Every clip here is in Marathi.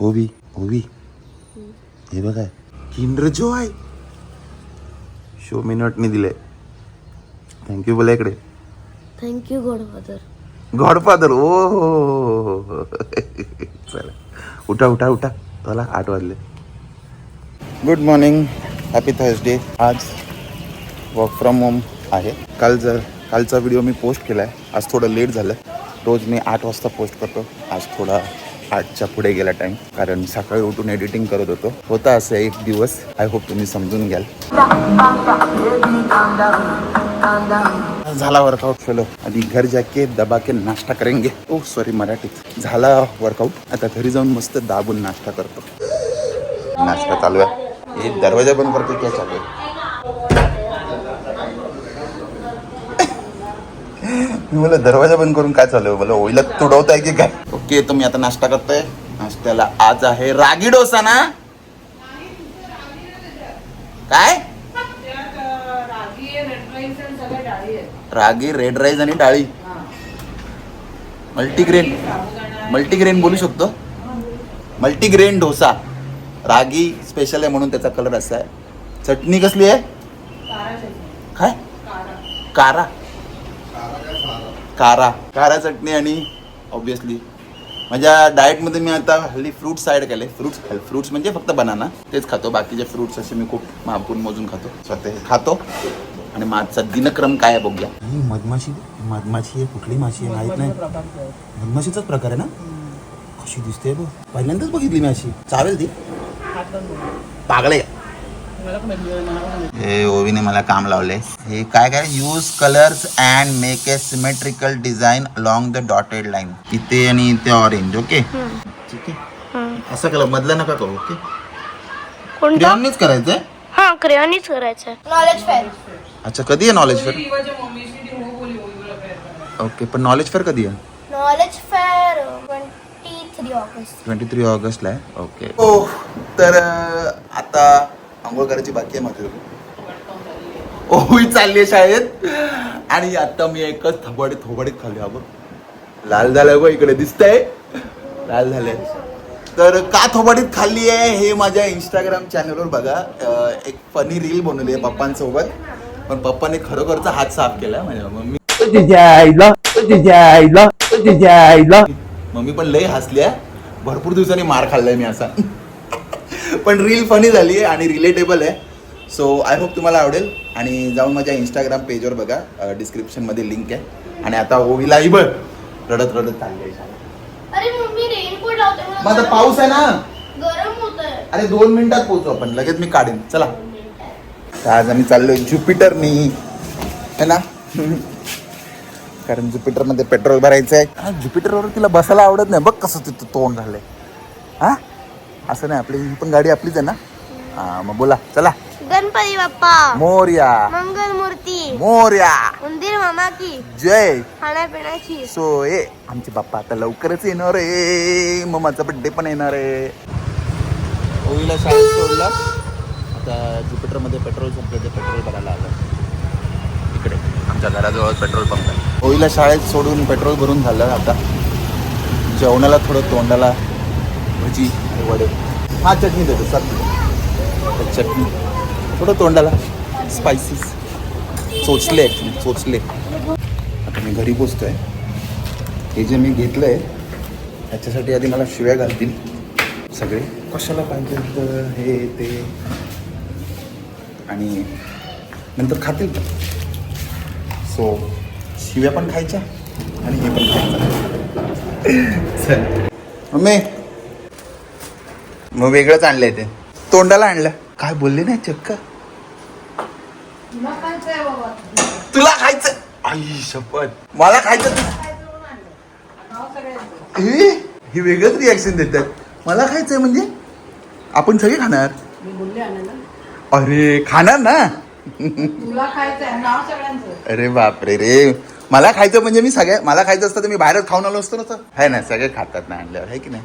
ओबी ओबी हे बघा. किंडर जॉय शो मिनटनी दिले थँक्यू बोला इकडे. थँक्यू गॉडफादर गॉडफादर ओ हो हो, हो. चला. उठा उठा उठा. चला आठ वाजले. गुड मॉर्निंग हॅपी थर्सडे आज वर्क फ्रॉम होम आहे. काल जर कालचा व्हिडिओ मी पोस्ट केला आहे आज थोडं लेट झालं रोज मी आठ वाजता पोस्ट करतो. आज थोडा आठच्या पुढे गेला टाईम कारण सकाळी उठून एडिटिंग करत होतो. होता असं एक दिवस. आय होप तुम्ही समजून घ्याल. झाला वर्कआउट फेलो आणि घर जाके दबा के नाश्ता करेंगे. Oh, ओ सॉरी मराठीत. झाला वर्कआउट आता घरी जाऊन मस्त दाबून नाश्ता करतो. नाश्ता चालू आहे. हे दरवाजा बंद करतो क्या चालू आहे? मी मला दरवाजा बंद करून काय चालू आहे? मला ओईला तुडवताय की काय? ओके तर मी आता नाश्ता करतोय? नाश्त्याला आज आहे रागी डोसा ना? काय? रागी रेड राईस आणि डाळी. मल्टीग्रेन मल्टीग्रेन बोलू शकतो. मल्टीग्रेन डोसा. रागी स्पेशल आहे म्हणून त्याचा कलर असा आहे. चटणी कसली आहे? काय? कारा. कारा. कारा चटणी आणि ऑब्विसली माझ्या डाएटमध्ये मी आता हल्ली फ्रूट्स साईड केले. फ्रुट्स फ्रुट्स म्हणजे फक्त बनाना तेच खातो. बाकीचे फ्रुट्स असे मी खूप मापून मोजून खातो. स्वतः हे खातो. आणि माझा दिनक्रम काय आहे बघूया. ही मधमाशी मधमाशी आहे कुठली माशी आहे? माहीत नाही. मधमाशीचाच प्रकार आहे ना? कशी दिसते बघ. पहिल्यांदाच बघितली मी अशी. चालेल ती? पागळे हे ओवीने मला काम लावले. हे काय काय? Use colours and make a symmetrical design along the dotted line इथे आणि इथे ऑरेंज ओके ठीक आहे. असं कलर मधला नका करू ओके कोणता? क्रेयॉननीच करायचंय? हा क्रेयॉनीच करायचं नॉलेज फेअर अच्छा कधी आहे नॉलेज फेअर ओके पण नॉलेज फेअर कधी आहे? Knowledge fair twenty three August. Twenty three ऑगस्टला आहे? ओके हो तर आता आंघोळ करायची बाकी आहे माझी हो, ओवी चालली आहे शाळेत. आणि आता मी एकच थोबाडीत थोबाडीत खाल्ली हा बघ. लाल झालं बघ इकडे दिसतंय. लाल झालंय. तर का थोबाडीत खाल्ली आहे हे माझ्या इंस्टाग्राम चॅनलवर बघा. एक फनी रील बनवली आहे पप्पांसोबत. पण पप्पाने खरोखरचा हात साफ केला म्हणजे माझ्या मम्मी मम्मी पण लय हसल्या भरपूर दिवसांनी मार खाल्लाय मी असा. पण रील फनी झाली आहे आणि रिलेटेबल आहे. सो आय होप तुम्हाला आवडेल. आणि जाऊन माझ्या इंस्टाग्राम पेजवर बघा. डिस्क्रिप्शनमध्ये लिंक आहे. आणि आता ओवीलाही बघ रडत रडत चालली आता पाऊस आहे ना? गरम होत अरे दोन मिनिटात पोहोचू आपण. लगेच मी काढेन. चला. तर आज आम्ही चाललोय ज्युपिटरनी. है ना? कारण ज्युपिटरमध्ये पेट्रोल भरायचं आहे ज्युपिटरवर तिला बसायला आवडत नाही. बघ कसं तिथं तोंड झालंय. हा? असं नाही आपली ही पण गाडी आपलीच आहे ना? हा मग बोला चला. गणपती बाप्पा. मोर्या. मंगल मूर्ती मोर्या. उंदीर मामा की. जय. खाण्यापिण्याची. सो ए आमचे बाप्पा आता लवकरच येणार आहे. मग माझा बड्डे पण येणार आहे. ओवीला शाळेत सोडला. आता ज्युपिटरमध्ये पेट्रोल संपलं ते पेट्रोल भरायला आलं. इकडे. आमच्या घराजवळ पेट्रोल पंप आहे. ओवीला शाळेत सोडून पेट्रोल भरून झालं आता. जेवणाला थोडं तोंडाला भजी आणि वडे. हा चटणी देतो सर चटणी. थोडं तोंडाला? स्पायसीस चोचले ॲक्च्युली चोचले. आता मी घरी पोचतोय. हे जे मी घेतलंय ह्याच्यासाठी आधी मला शिव्या घालतील सगळे. कशाला पाहिजे तर हे ते? आणि नंतर खातील. सो शिव्या पण खायच्या आणि हे पण खायचं. चल. मम्मी मग वेगळंच आणलंय ते. तोंडाला आणलं. काय बोलले नाही चक्क? तुला खायचं. आई शपथ. मला खायचं हे हे वेगळंच रिॲक्शन देतात. मला खायचंय म्हणजे? आपण सगळे खाणार. अरे खाणार ना. अरे बापरे रे. मला खायचं म्हणजे मी सगळ्या मला खायचं असतं तर मी बाहेरच खाऊन आलो असतो ना तर. आहे ना सगळे खातात ना आणल्यावर. है की नाही?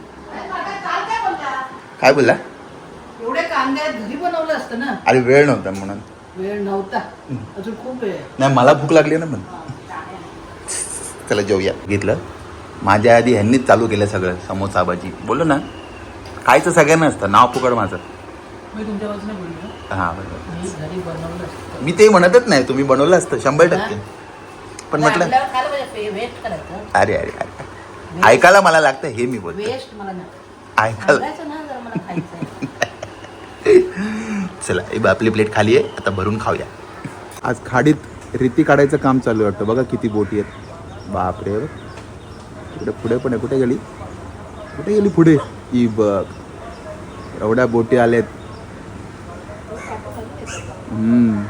काय बोलला? एवढे कांदे घरी बनवलं असतं ना. अरे वेळ नव्हता म्हणून. वेळ नव्हता. अजून खूप वेळ. नाही मला भूक लागली ना पण. चला जेऊया. घेतलं? माझ्या आधी ह्यांनीच चालू केलं सगळं समोसा भाजी. बोललो ना. खायचं सगळ्यांना असतं. नाव पुकड माझं. मी तुमच्या बाजूने बोललो हा. बरोबर. मी ते म्हणतच नाही. तुम्ही बनवलं असतं. शंभर टक्के. पण म्हटलं अरे अरे अरे. ऐकायला मला लागतं हे मी बोलतो ऐकायला चला हे बघ, आपली प्लेट खाली आहे आता भरून खाऊया. आज खाडीत रेती काढायचं काम चालू आहे वाटतं. बघा किती बोटी आहेत. बापरे. बघ. इकडे पुढे पण आहे. कुठे गेली? कुठे गेली पुढे? ही बघ. एवढ्या बोटी आल्यात हम्म.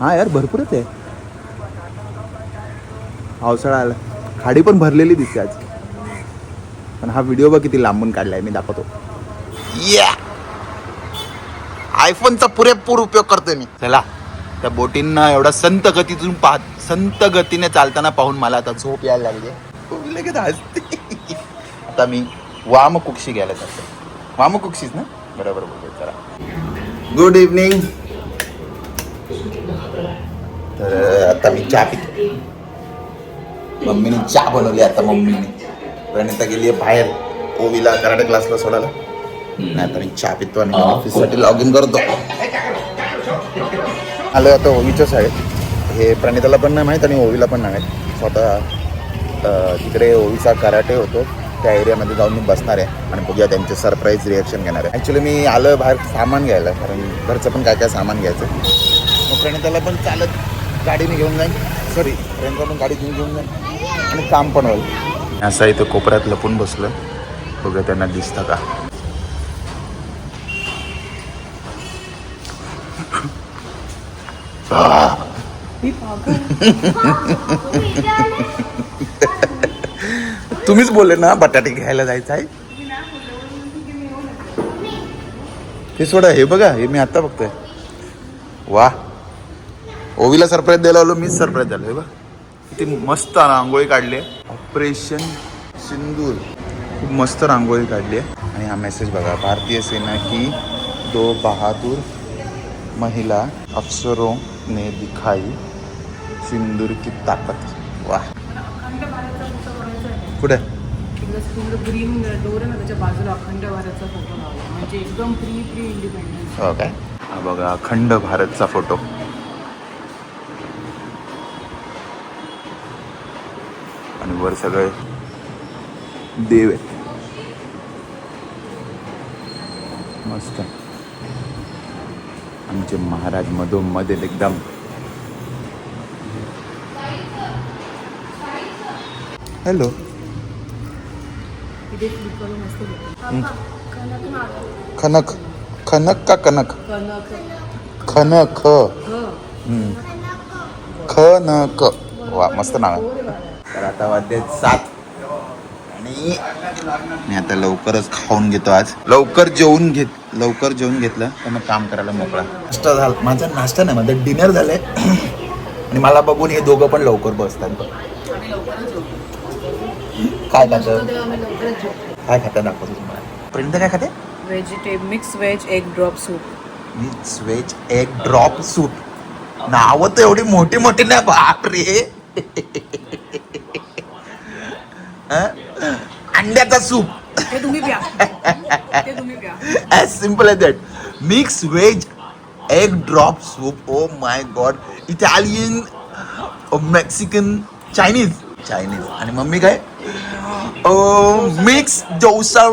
हा यार भरपूरच आहे. पावसाळा आला. खाडी पण भरलेली दिसते आज. पण हा व्हिडिओ बघ किती लांबून काढलाय. मी दाखवतो. या आयफोनचा पुरेपूर उपयोग करतोय मी. चला. त्या बोटींना एवढा संत गतीतून पाहत संत गतीने चालताना पाहून मला आता झोप यायला लागली लगेच हसते. आता मी वामकुक्षी घ्यायला जातो वामकुक्षीच ना? बरोबर बोलतोय चला. गुड इव्हनिंग तर आता मी चहा पितो. मम्मीने चहा बनवली आता मम्मीने. प्रणिता गेली आहे बाहेर. ओवीला कराटे क्लासला सोडायला. नाही आता मी चहा पितो आणि ऑफिससाठी लॉग इन करतो. आलो आता ओवीच्या शाळेत. हे प्रणिताला पण नाही माहीत आणि ओवीला पण नाही माहीत. स्वतः तिकडे ओवीचा कराटे होतो. त्या एरियामध्ये जाऊन मी बसणार आहे आणि बघूया त्यांचे सरप्राईज रिॲक्शन घेणार आहे. ॲक्च्युली मी आलं बाहेर सामान घ्यायला कारण घरचं पण काय काय सामान घ्यायचं मग प्रणिताला पण चालत गाडीने घेऊन जाईन. सॉरी प्रणिता पण गाडी घेऊन घेऊन जाईन. आणि काम पण होईल. असं इथं कोपऱ्यात लपून बसलं बघूया त्यांना दिसतं का. तुम्हीच बोलले ना बटाटे घ्यायला जायचं आहे हे सोडा हे बघा हे मी आता बघतोय. वा. ओवीला सरप्राईज द्यायला आलो मीच सरप्राईज द्यालो हे बघ. किती मस्त रांगोळी काढली. ऑपरेशन सिंदूर. खूप मस्त रांगोळी काढली. आहे आणि हा मेसेज बघा भारतीय सेना की दो बहादूर महिला अफसरों ने दिखाई सिंदूर की ताकत. वा कुठे? ग्रीन डोर आहे ना त्याच्या बाजूला अखंड भारतचा फोटो लावला. म्हणजे एकदम प्री प्री इंडिपेंडन्स हो काय? हा बघा अखंड भारतचा फोटो आणि वर सगळे देव आहेत. मस्त. आमचे महाराज मधोमध एकदम. हॅलो. खनक खनक का कनक कनक. खनक ह. हम्म. ख. न क वा मस्त नाव आहे. तर आता वाजले सात. आणि मी आता लवकरच खाऊन घेतो आज. लवकर जेवून घेत लवकर जेवून घेतलं तर मग काम करायला मोकळा. नाश्ता झाला. माझा नाश्ता नाही माझं डिनर झालंय. आणि मला बघून हे दोघं पण लवकर बसतात. काय खातं? काय खातं दाखवतो तुम्हाला. प्रिंट काय खाते? Vegetable mix veg egg drop soup mix veg egg drop soup नावं तर एवढी मोठी मोठी नाही बापरे. हं? अंड्याचा सूप. ते तुम्ही प्या. ते तुम्ही प्या. As simple as that. Mixed veg egg drop soup. Oh my god. Italian oh, mexican chinese. Chinese. आणि मम्मी काय? मिक्स डोसा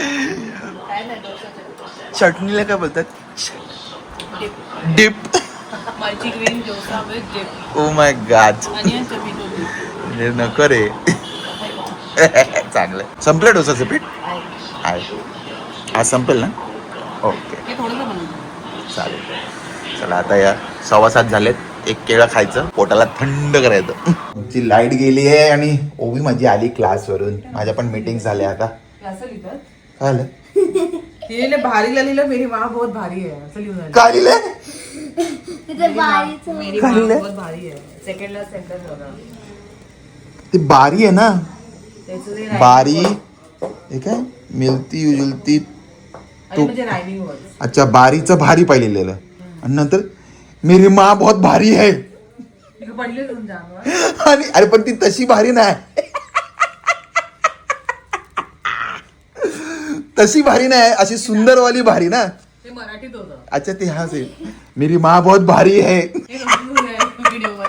नाही डोसा चटणीला काय बोलतात? डिप ओ माय गॉड नको रे. चांगलं. संपलं डोसाचं पीठ? आहे. आज संपेल ना? ओके. चालेल. चला आता या सव्वा सात झालेत. एक केळं खायचं. पोटाला थंड करायचं. तुमची लाइट गेली आहे आणि ओवी माझी आली क्लासवरून. माझ्या पण मीटिंग झाल्या आता. काय झालं हे भारीला लिहिलं. मेरी माँ बहुत भारी है असं लिहून आलं. काय लिहिलंय? तिथे बारीचं. मेरी काय माँ लिहिलंय? बहुत भारी है सेकंडला सेंटेन्स होता. ती बारी आहे ना? बारी हे काय? मिळती जुलती आणि म्हणजे अच्छा बारीचं भारी पाहिलेलं आणि नंतर मेरी माँ बहुत भारी आहे अंगावर. आणि अरे पण ती तशी भारी नाही. तशी भारी नाही अशी सुंदरवाली भारी ना. ते मराठीत होतं. अच्छा ते हा से मेरी माँ बहुत भारी है हे व्हिडिओवर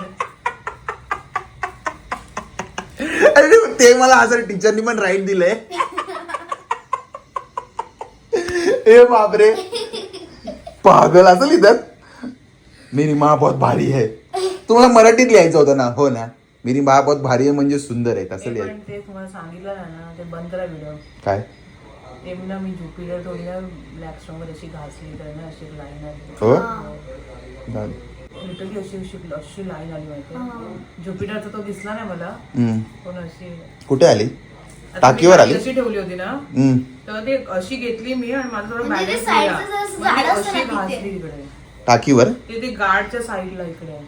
अरे ते मला असं टीचरनी पण राईट दिलंय. ए बापरे. पागल असं लिहितात मेरी माँ बहुत भारी है. तुम्हाला मराठीत लिहायचं होतं ना? हो ना. मेरी माँ बहुत भारी आहे म्हणजे सुंदर आहे असं लिहायचं. ते तुम्हाला सांगितलं ना ते बंद करा व्हिडिओ काय? ते ना मी थोडी ना ब्लॅक स्टोन वर अशी घासली तर ना अशी लाईन हो? हा. लिटरली अशी अशी अशी लाईन आली माहिती ज्युपिटरचा तो दिसला नाही मला. पण अशी कुठे आली? टाकीवर आली? अशी ठेवली होती ना. तर ते अशी घेतली मी आणि माझं थोडं म्हणजे जसं म्हणजे असतं अशी. घासली इकडे. टाकीवर? ते ते गार्डच्या साईडला इकडे.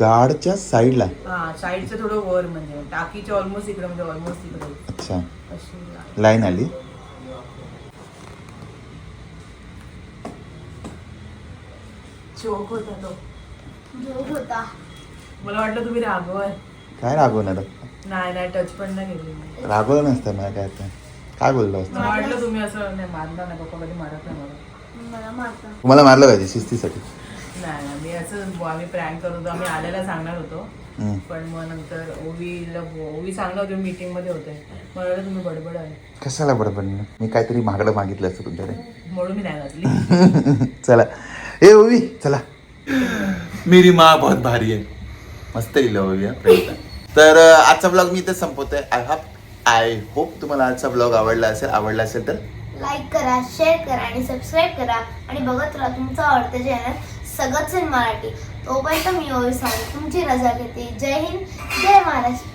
गाडच्या साईडला हा साईडचं थोडं वर म्हणजे. टाकीच्या ऑलमोस्ट इकडे म्हणजे ऑलमोस्ट इकडे. अच्छा. अशी. लाईन आली? चोक होता तो. होता. मला वाटलं तुम्ही रागवाय काय रागवणार नाही? नाही टच पण नाही केली मी. रागवलं नसतं मला काय ते काय बोललो असतं? मला वाटलं तुम्ही असं नाही मारणार नाही पप्पा कधी मारत नाही मला. मला मारता. तुम्हाला मारलं पाहिजे शिस्तीसाठी. नाही नाही मी असं आम्ही प्रँक करत होतो आम्ही आल्याला सांगणार होतो. हम्म. पण मग नंतर ओवीला ओवी सांगणार होते मीटिंगमध्ये होते. मला वाटलं तुम्ही बडबड आहे. कशाला बरोबर मी काहीतरी महागडं मागितलं असतं तुमच्याकडे. म्हणून मी नाही घातली. चला. ए ओवी चला. मेरी माँ बहुत भारी आहे मस्त लिहिलं ओवी तर आजचा ब्लॉग मी इथे संपवतोय. आय हॅप आय होप तुम्हाला आजचा ब्लॉग आवडला असेल आवडला असेल तर लाईक करा शेअर करा आणि सबस्क्राईब करा. आणि बघत राहा तुमचं आवडतं चॅनल सगळंच मराठी. तोपर्यंत मी ओवी सांग तुमची रजा घेते. जय हिंद जय महाराष्ट्र.